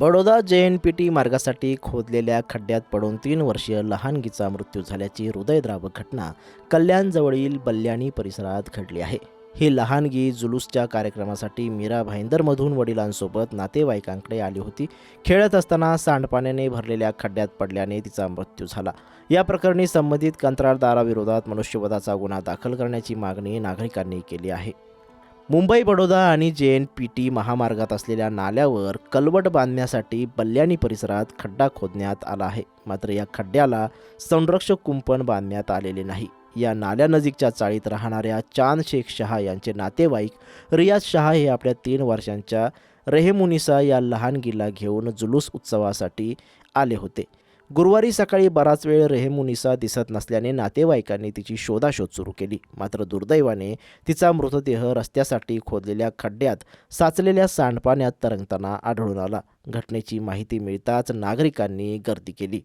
बडोदा जे N P T मार्गासाठी खोदलेल्या खड्ड्यात पडून तीन वर्षीय लहानगीचा मृत्यू झाल्याची हृदयद्रावक घटना कल्याणजवळील बल्याणी परिसरात घडली आहे. ही लहानगी जुलूसच्या कार्यक्रमासाठी मीरा भाईंदरमधून वडिलांसोबत नातेवाईकांकडे आली होती. खेळत असताना सांडपाण्याने भरलेल्या खड्ड्यात पडल्याने तिचा मृत्यू झाला. या प्रकरणी संबंधित कंत्राटदाराविरोधात मनुष्यवधाचा गुन्हा दाखल करण्याची मागणी नागरिकांनी केली आहे. मुंबई बडोदा आणि जे एन पी टी महामार्गात असलेल्या नाल्यावर कलवट बांधण्यासाठी बल्ल्याणी परिसरात खड्डा खोदण्यात आला आहे. मात्र या खड्ड्याला संरक्षक कुंपण बांधण्यात आलेले नाही. या नाल्यानजीकच्या चाळीत राहणाऱ्या चांद शेख शहा यांचे नातेवाईक रियाज शहा हे आपल्या तीन वर्षांच्या रेहेमुनिसा या लहानगीला घेऊन जुलूस उत्सवासाठी आले होते. गुरुवारी सकाळी बराच वेळ रेहेमुनिसा दिसत नसल्याने नातेवाईकांनी तिची शोधाशोध सुरू केली. मात्र दुर्दैवाने तिचा मृतदेह रस्त्यासाठी खोदलेल्या खड्ड्यात साचलेल्या सांडपाण्यात तरंगताना आढळून आला. घटनेची माहिती मिळताच नागरिकांनी गर्दी केली.